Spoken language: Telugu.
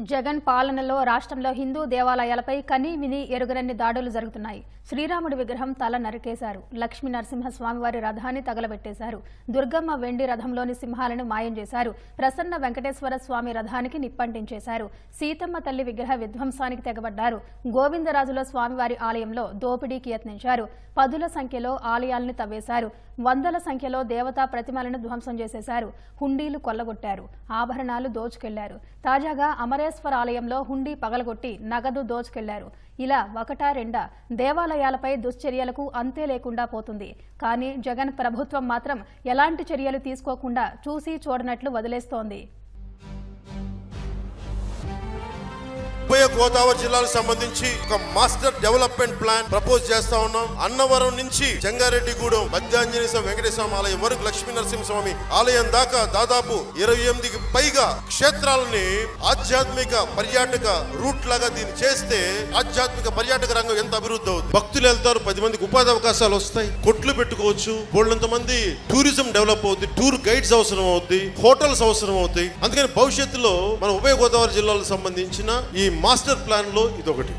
జగన్ పాలనలో రాష్ట్రంలో హిందూ దేవాలయాలపై కనీ విని ఎరుగరన్ని దాడులు జరుగుతున్నాయి. శ్రీరాముడి విగ్రహం తల నరికేశారు. లక్ష్మీ నరసింహస్వామివారి రథాన్ని తగలబెట్టేశారు. దుర్గమ్మ వెండి రథంలోని సింహాలను మాయం చేశారు. ప్రసన్న వెంకటేశ్వర స్వామి రథానికి నిప్పంటించేశారు. సీతమ్మ తల్లి విగ్రహ విధ్వంసానికి తెగబడ్డారు. గోవిందరాజుల స్వామివారి ఆలయంలో దోపిడీకి యత్నించారు. పదుల సంఖ్యలో ఆలయాల్ని తవ్వేశారు. వందల సంఖ్యలో దేవతా ప్రతిమలను ధ్వంసం చేసేశారు. హుండీలు కొల్లగొట్టారు. ఆభరణాలు దోచుకెళ్ళారు. తాజాగా కాళేశ్వర ఆలయంలో హుండీ పగలగొట్టి నగదు దోచుకెళ్ళారు. ఇలా ఒకటా రెండా దేవాలయాలపై దుశ్చర్యలకు అంతే లేకుండా పోతుంది. కానీ జగన్ ప్రభుత్వం మాత్రం ఎలాంటి చర్యలు తీసుకోకుండా చూసి చూడనట్లు వదిలేస్తోంది. ఉభయ గోదావరి జిల్లాలకు సంబంధించి ఒక మాస్టర్ డెవలప్మెంట్ ప్లాన్ ప్రపోజ్ చేస్తా ఉన్నాం. అన్నవరం నుంచి జంగారెడ్డిగూడెం మధ్యాంజనేయ స్వామి వెంకటేశ్వర ఆలయం వరకు లక్ష్మీ నరసింహస్వామి ఆలయం దాకా దాదాపు ఇరవై ఎనిమిదికి పైగా క్షేత్రాలని ఆధ్యాత్మిక పర్యాటక రూట్ లాగా దీన్ని చేస్తే ఆధ్యాత్మిక పర్యాటక రంగం ఎంత అభివృద్ధి అవుతుంది భక్తులు వెళ్తారు పది మందికి ఉపాధి అవకాశాలు వస్తాయి. కొట్లు పెట్టుకోవచ్చు. బోళ్ళంత మంది టూరిజం డెవలప్ అవుతుంది టూర్ గైడ్స్ అవసరం అవుతుంది హోటల్స్ అవసరం అవుతాయి. అందుకని భవిష్యత్తులో మన ఉభయ గోదావరి జిల్లాలకు సంబంధించిన ఈ మాస్టర్ ప్లాన్లో ఇదొకటి.